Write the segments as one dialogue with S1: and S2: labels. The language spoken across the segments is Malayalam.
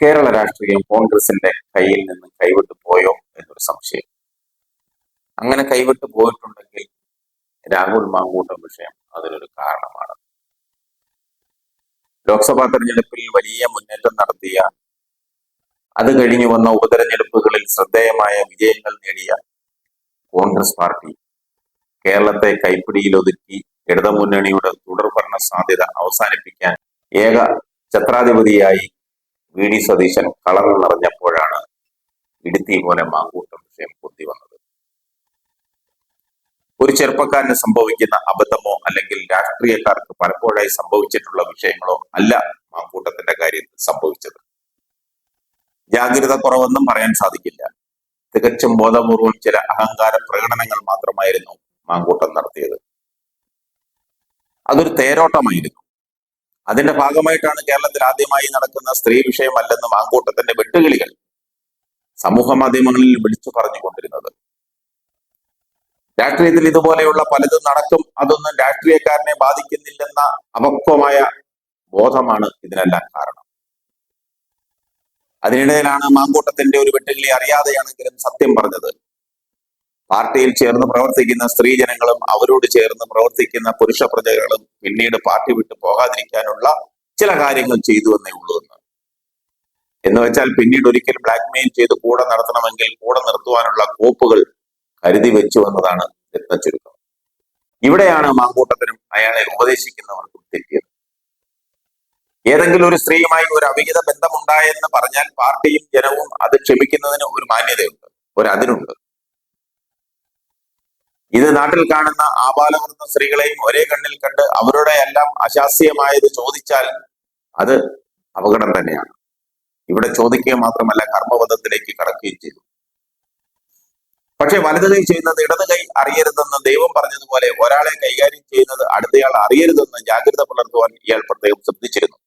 S1: കേരള രാഷ്ട്രീയം കോൺഗ്രസിന്റെ കയ്യിൽ നിന്ന് കൈവിട്ടു പോയോ എന്നൊരു സംശയം. അങ്ങനെ കൈവിട്ടു പോയിട്ടുണ്ടെങ്കിൽ രാഹുൽ മാങ്കൂട്ടം വിഷയം അതിനൊരു കാരണമാണ്. ലോക്സഭാ തെരഞ്ഞെടുപ്പിൽ വലിയ മുന്നേറ്റം നടത്തിയ അത് കഴിഞ്ഞു വന്ന ഉപതെരഞ്ഞെടുപ്പുകളിൽ ശ്രദ്ധേയമായ വിജയങ്ങൾ നേടിയ കോൺഗ്രസ് പാർട്ടി കേരളത്തെ കൈപ്പിടിയിൽ ഒതുക്കി ഇടതുമുന്നണിയുടെ തുടർഭരണ സാധ്യത അവസാനിപ്പിക്കാൻ ഏക ഛത്രാധിപതിയായി വി ഡി സതീശൻ കളറിൽ നിറഞ്ഞപ്പോഴാണ് ഇടുത്തി പോലെ മാങ്കൂട്ടം വിഷയം പൊന്തി വന്നത്. ഒരു ചെറുപ്പക്കാരന് സംഭവിക്കുന്ന അബദ്ധമോ അല്ലെങ്കിൽ രാഷ്ട്രീയക്കാർക്ക് പലപ്പോഴായി സംഭവിച്ചിട്ടുള്ള വിഷയങ്ങളോ അല്ല മാങ്കൂട്ടത്തിന്റെ കാര്യത്തിൽ സംഭവിച്ചത്. ജാഗ്രത കുറവെന്നും പറയാൻ സാധിക്കില്ല. തികച്ചും ബോധപൂർവം ചില അഹങ്കാര പ്രകടനങ്ങൾ മാത്രമായിരുന്നു മാങ്കൂട്ടം നടത്തിയത്. അതൊരു തേരോട്ടമായിരുന്നു. അതിന്റെ ഭാഗമായിട്ടാണ് കേരളത്തിൽ ആദ്യമായി നടക്കുന്ന സ്ത്രീ വിഷയമല്ലെന്ന് മാങ്കൂട്ടത്തിന്റെ വെട്ടുകിളികൾ സമൂഹ മാധ്യമങ്ങളിൽ വിളിച്ചു പറഞ്ഞുകൊണ്ടിരുന്നത്. രാഷ്ട്രീയത്തിൽ ഇതുപോലെയുള്ള പലതും നടക്കും. അതൊന്നും രാഷ്ട്രീയക്കാരനെ ബാധിക്കുന്നില്ലെന്ന അപക്വമായ ബോധമാണ് ഇതിനെല്ലാം കാരണം. അതിനിടയിലാണ് മാങ്കൂട്ടത്തിന്റെ ഒരു വെട്ടുകിളി അറിയാതെയാണെങ്കിലും സത്യം പറഞ്ഞത്. പാർട്ടിയിൽ ചേർന്ന് പ്രവർത്തിക്കുന്ന സ്ത്രീ ജനങ്ങളും അവരോട് ചേർന്ന് പ്രവർത്തിക്കുന്ന പുരുഷ പ്രജകളും പിന്നീട് പാർട്ടി വിട്ട് പോകാതിരിക്കാനുള്ള ചില കാര്യങ്ങൾ ചെയ്തു എന്നേ ഉള്ളൂ എന്ന്. എന്ന് വെച്ചാൽ പിന്നീട് ഒരിക്കൽ ബ്ലാക്ക്മെയിൽ ചെയ്ത് കൂടെ നടത്തണമെങ്കിൽ കൂടെ നിർത്തുവാനുള്ള കോപ്പുകൾ കരുതി വെച്ചു എന്നതാണ് രത്ന ചുരുക്കം. ഇവിടെയാണ് മാങ്കൂട്ടത്തിനും അയാളെ ഉപദേശിക്കുന്നവർക്കും തെറ്റിയത്. ഏതെങ്കിലും ഒരു സ്ത്രീയുമായി ഒരു അവിഹിത ബന്ധമുണ്ടായെന്ന് പറഞ്ഞാൽ പാർട്ടിയും ജനവും അത് ക്ഷമിക്കുന്നതിന് ഒരു മാന്യതയുണ്ട്. ഒരു അതിരുണ്ട്. ഇത് നാട്ടിൽ കാണുന്ന ആബാലവൃദ്ധ സ്ത്രീകളെയും ഒരേ കണ്ണിൽ കണ്ട് അവരുടെ എല്ലാം അശാസ്യമായത് ചോദിച്ചാൽ അത് അപകടം തന്നെയാണ്. ഇവിടെ ചോദിക്കുക മാത്രമല്ല കർമ്മപഥത്തിലേക്ക് കടക്കുകയും ചെയ്തു. പക്ഷെ വലത് കൈ ചെയ്യുന്നത് ഇടത് കൈ അറിയരുതെന്ന് ദൈവം പറഞ്ഞതുപോലെ ഒരാളെ കൈകാര്യം ചെയ്യുന്നത് അടുത്തയാൾ അറിയരുതെന്ന് ജാഗ്രത പുലർത്തുവാൻ ഇയാൾ പ്രത്യേകം ശ്രദ്ധിച്ചിരുന്നു.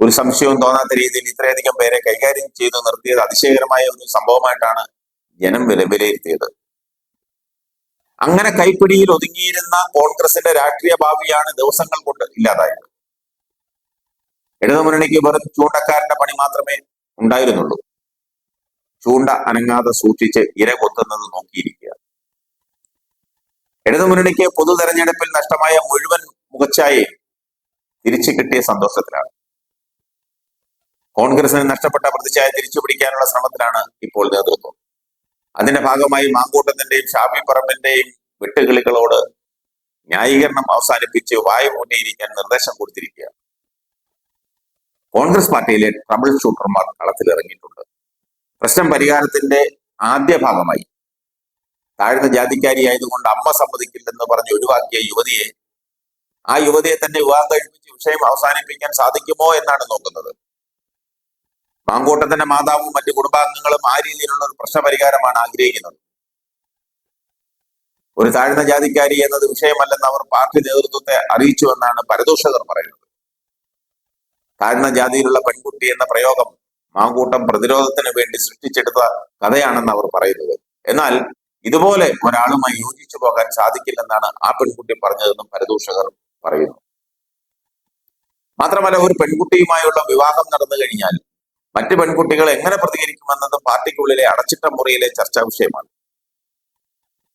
S1: ഒരു സംശയവും തോന്നാത്ത രീതിയിൽ ഇത്രയധികം പേരെ കൈകാര്യം ചെയ്തു നിർത്തിയത് അതിശയകരമായ ഒരു സംഭവമായിട്ടാണ് ജനം വില വിലയിരുത്തിയത്. അങ്ങനെ കൈപ്പിടിയിൽ ഒതുങ്ങിയിരുന്ന കോൺഗ്രസിന്റെ രാഷ്ട്രീയ ഭാവിയാണ് ദിവസങ്ങൾ കൊണ്ട് ഇല്ലാതായത്. ഇടതുമുന്നണിക്ക് വെറും ചൂണ്ടക്കാരന്റെ പണി മാത്രമേ ഉണ്ടായിരുന്നുള്ളൂ. ചൂണ്ട അനങ്ങാതെ സൂക്ഷിച്ച് ഇര കൊത്തുന്നത് നോക്കിയിരിക്കുക. ഇടതുമുന്നണിക്ക് പൊതു തെരഞ്ഞെടുപ്പിൽ നഷ്ടമായ മുഴുവൻ മുഖച്ഛായയും തിരിച്ചു കിട്ടിയ സന്തോഷത്തിലാണ്. കോൺഗ്രസിന് നഷ്ടപ്പെട്ട പ്രതിച്ഛായ തിരിച്ചു പിടിക്കാനുള്ള ശ്രമത്തിലാണ് ഇപ്പോൾ നേതൃത്വം. അതിന്റെ ഭാഗമായി മാങ്കൂട്ടത്തിന്റെയും ഷാഫി പറമ്പിന്റെയും വെട്ടുകിളികളോട് ന്യായീകരണം അവസാനിപ്പിച്ച് വായ മുന്നേരിക്കാൻ നിർദ്ദേശം കൊടുത്തിരിക്കുക കോൺഗ്രസ് പാർട്ടിയിലെ ട്രബിൾ ഷൂട്ടർമാർ കളത്തിലിറങ്ങിയിട്ടുണ്ട്. പ്രശ്നം പരിഹാരത്തിന്റെ ആദ്യ ഭാഗമായി. താഴ്ന്ന ജാതിക്കാരിയായതുകൊണ്ട് അമ്മ സമ്മതിക്കില്ലെന്ന് പറഞ്ഞ് ഒഴിവാക്കിയ യുവതിയെ ആ യുവതിയെ തന്നെ വിവാഹം കഴിപ്പിച്ച് വിഷയം അവസാനിപ്പിക്കാൻ സാധിക്കുമോ എന്നാണ് നോക്കുന്നത്. മാങ്കൂട്ടത്തിന്റെ മാതാവും മറ്റു കുടുംബാംഗങ്ങളും ആ രീതിയിലുള്ള ഒരു പ്രശ്നപരിഹാരമാണ് ആഗ്രഹിക്കുന്നത്. ഒരു താഴ്ന്ന ജാതിക്കാരി എന്നത് വിഷയമല്ലെന്ന് അവർ പാർട്ടി നേതൃത്വത്തെ അറിയിച്ചു എന്നാണ് പരദൂഷകർ പറയുന്നത്. താഴ്ന്ന ജാതിയിലുള്ള പെൺകുട്ടി എന്ന പ്രയോഗം മാങ്കൂട്ടം പ്രതിരോധത്തിന് വേണ്ടി സൃഷ്ടിച്ചെടുത്ത കഥയാണെന്ന് അവർ പറയുന്നത്. എന്നാൽ ഇതുപോലെ ഒരാളുമായി യോജിച്ചു പോകാൻ സാധിക്കില്ലെന്നാണ് ആ പെൺകുട്ടി പറഞ്ഞതെന്നും പരദൂഷകർ പറയുന്നു. മാത്രമല്ല ഒരു പെൺകുട്ടിയുമായുള്ള വിവാഹം നടന്നു കഴിഞ്ഞാൽ മറ്റു പെൺകുട്ടികൾ എങ്ങനെ പ്രതികരിക്കുമെന്നത് പാർട്ടിക്കുള്ളിലെ അടച്ചിട്ട മുറിയിലെ ചർച്ചാ വിഷയമാണ്.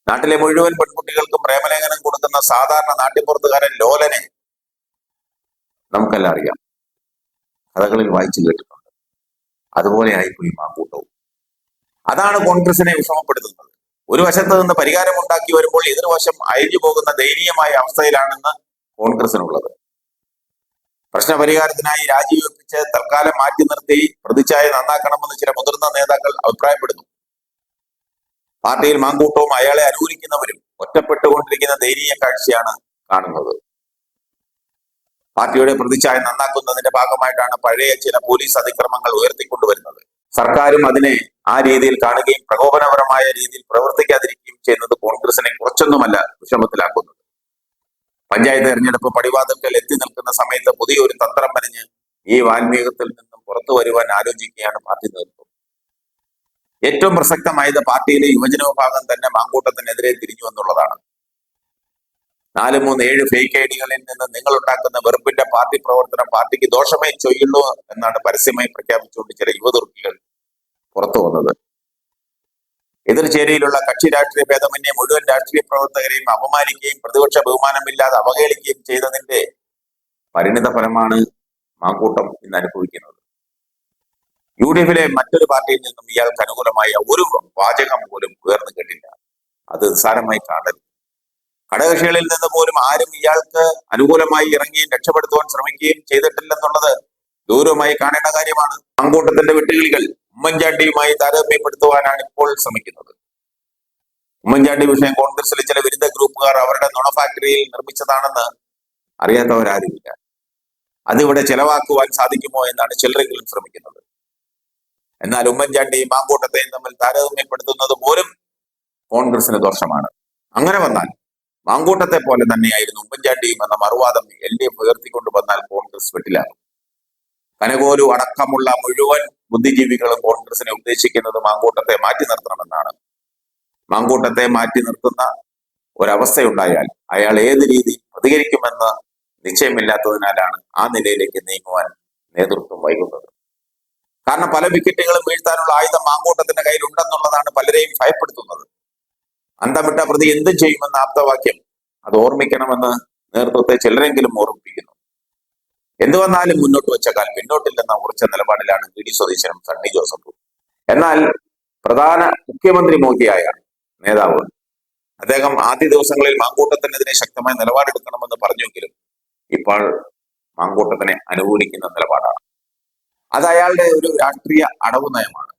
S1: നാട്ടിലെ മുഴുവൻ പെൺകുട്ടികൾക്കും പ്രേമലേഖനം കൊടുക്കുന്ന സാധാരണ നാട്ടിപ്പുറത്തുകാരൻ ലോലനെ നമുക്കെല്ലാം അറിയാം. കഥകളിൽ വായിച്ചു കേട്ടിട്ടുണ്ട്. അതുപോലെ ആയിപ്പോയി മാക്കൂട്ടവും അതാണ് കോൺഗ്രസിനെ വിഷമപ്പെടുത്തുന്നത്. ഒരു വശത്ത് നിന്ന് പരിഹാരമുണ്ടാക്കി വരുമ്പോൾ എതിർവശം അഴിഞ്ഞു പോകുന്ന ദയനീയമായ അവസ്ഥയിലാണെന്ന് കോൺഗ്രസിനുള്ളത്. പ്രശ്നപരിഹാരത്തിനായി രാജിവെപ്പിച്ച് തൽക്കാലം മാറ്റി നിർത്തി പ്രതിച്ഛായ നന്നാക്കണമെന്ന് ചില മുതിർന്ന നേതാക്കൾ അഭിപ്രായപ്പെടുന്നു. പാർട്ടിയിൽ മാങ്കൂട്ടവും അയാളെ അനുകൂലിക്കുന്നവരും ഒറ്റപ്പെട്ടുകൊണ്ടിരിക്കുന്ന ദയനീയ കാഴ്ചയാണ് കാണുന്നത്. പാർട്ടിയുടെ പ്രതിച്ഛായ നന്നാക്കുന്നതിന്റെ ഭാഗമായിട്ടാണ് പഴയ ചില പോലീസ് അതിക്രമങ്ങൾ ഉയർത്തിക്കൊണ്ടുവരുന്നത്. സർക്കാരും അതിനെ ആ രീതിയിൽ കാണുകയും പ്രകോപനപരമായ രീതിയിൽ പ്രവർത്തിക്കാതിരിക്കുകയും ചെയ്യുന്നത് കോൺഗ്രസിനെ കുറച്ചൊന്നുമല്ല വിഷമത്തിലാക്കുന്നത്. പഞ്ചായത്ത് തെരഞ്ഞെടുപ്പ് പടിവാതിൽക്കൽ എത്തി നിൽക്കുന്ന സമയത്ത് പുതിയൊരു തന്ത്രം പറഞ്ഞ് ഈ വാൽമീകത്തിൽ നിന്നും പുറത്തു വരുവാൻ ആലോചിക്കുകയാണ് പാർട്ടി നേതൃത്വം. ഏറ്റവും പ്രസക്തമായത് പാർട്ടിയിലെ യുവജന വിഭാഗം തന്നെ മാങ്കൂട്ടത്തിനെതിരെ തിരിഞ്ഞു എന്നുള്ളതാണ്. നാല് മൂന്ന് ഏഴ് ഫേക്ക് ഐഡികളിൽ നിന്ന് നിങ്ങൾ ഉണ്ടാക്കുന്ന വെറുപ്പിന്റെ പാർട്ടി പ്രവർത്തനം പാർട്ടിക്ക് ദോഷമേ ചെയ്യുള്ളൂ എന്നാണ് പരസ്യമായി പ്രഖ്യാപിച്ചുകൊണ്ട് ചില യുവതുർക്കികൾ പുറത്തു വന്നത്. എതിർചേരിയിലുള്ള കക്ഷി രാഷ്ട്രീയ ഭേദമന്യേ മുഴുവൻ രാഷ്ട്രീയ പ്രവർത്തകരെയും അപമാനിക്കുകയും പ്രതിപക്ഷ ബഹുമാനമില്ലാതെ അവഹേളിക്കുകയും ചെയ്തതിന്റെ പരിണിത ഫലമാണ് മാക്കൂട്ടം ഇന്ന് അനുഭവിക്കുന്നത്. യു ഡി എഫിലെ മറ്റൊരു പാർട്ടിയിൽ നിന്നും ഇയാൾക്ക് അനുകൂലമായ ഒരു വാചകം പോലും ഉയർന്നു കേട്ടില്ല. അത് നിസ്സാരമായി കാണരുത്. ഘടകകക്ഷികളിൽ നിന്ന് പോലും ആരും ഇയാൾക്ക് അനുകൂലമായി ഇറങ്ങുകയും രക്ഷപ്പെടുത്തുവാൻ ശ്രമിക്കുകയും ചെയ്തിട്ടില്ലെന്നുള്ളത് ഗൗരവമായി കാണേണ്ട കാര്യമാണ്. മാങ്കൂട്ടത്തിന്റെ വെട്ടുകിളികൾ ഉമ്മൻചാണ്ടിയുമായി താരതമ്യപ്പെടുത്തുവാനാണ് ഇപ്പോൾ ശ്രമിക്കുന്നത്. ഉമ്മൻചാണ്ടി വിഷയം കോൺഗ്രസിലെ ചില വിരുദ്ധ ഗ്രൂപ്പുകാർ അവരുടെ നുണ ഫാക്ടറിയിൽ നിർമ്മിച്ചതാണെന്ന് അറിയാത്തവരാരുമില്ല. അതിവിടെ ചെലവാക്കുവാൻ സാധിക്കുമോ എന്നാണ് ചിലരെങ്കിലും ശ്രമിക്കുന്നത്. എന്നാൽ ഉമ്മൻചാണ്ടിയും മാങ്കൂട്ടത്തെയും തമ്മിൽ താരതമ്യപ്പെടുത്തുന്നത് പോലും കോൺഗ്രസിന് ദോഷമാണ്. അങ്ങനെ വന്നാൽ മാങ്കൂട്ടത്തെ പോലെ തന്നെയായിരുന്നു ഉമ്മൻചാണ്ടിയും എന്ന മറുവാദം എൽ ഡി എഫ് ഉയർത്തിക്കൊണ്ടു വന്നാൽ കോൺഗ്രസ് വെട്ടിലാകും. കനകോലു അടക്കമുള്ള മുഴുവൻ ബുദ്ധിജീവികളും കോൺഗ്രസിനെ ഉദ്ദേശിക്കുന്നത് മാങ്കൂട്ടത്തെ മാറ്റി നിർത്തണമെന്നാണ്. മാങ്കൂട്ടത്തെ മാറ്റി നിർത്തുന്ന ഒരവസ്ഥയുണ്ടായാൽ അയാൾ ഏത് രീതി പ്രതികരിക്കുമെന്ന് നിശ്ചയമില്ലാത്തതിനാലാണ് ആ നിലയിലേക്ക് നീങ്ങുവാൻ നേതൃത്വം വൈകുന്നത്. കാരണം പല വിക്കറ്റുകളും വീഴ്ത്താനുള്ള ആയുധം മാങ്കൂട്ടത്തിന്റെ കയ്യിലുണ്ടെന്നുള്ളതാണ് പലരെയും ഭയപ്പെടുത്തുന്നത്. അന്തമിട്ട പ്രതി എന്തും ചെയ്യുമെന്ന ആപ്തവാക്യം അത് ഓർമ്മിക്കണമെന്ന് നേതൃത്വത്തെ ചിലരെങ്കിലും ഓർമ്മിപ്പിക്കുന്നു. എന്തു വന്നാലും മുന്നോട്ട് വെച്ചേക്കാൽ കാൽ പിന്നോട്ടില്ലെന്ന ഉറച്ച നിലപാടിലാണ് വി ഡി സ്വദേശനും സണ്ണി ജോസഫും. എന്നാൽ പ്രധാന മുഖ്യമന്ത്രി മോദിയായ നേതാവ്. അദ്ദേഹം ആദ്യ ദിവസങ്ങളിൽ മാങ്കൂട്ടത്തിനെതിരെ ശക്തമായ നിലപാടെടുക്കണമെന്ന് പറഞ്ഞെങ്കിലും ഇപ്പോൾ മാങ്കൂട്ടത്തിനെ അനുകൂലിക്കുന്ന നിലപാടാണ്. അത് അയാളുടെ ഒരു രാഷ്ട്രീയ അടവ് നയമാണ്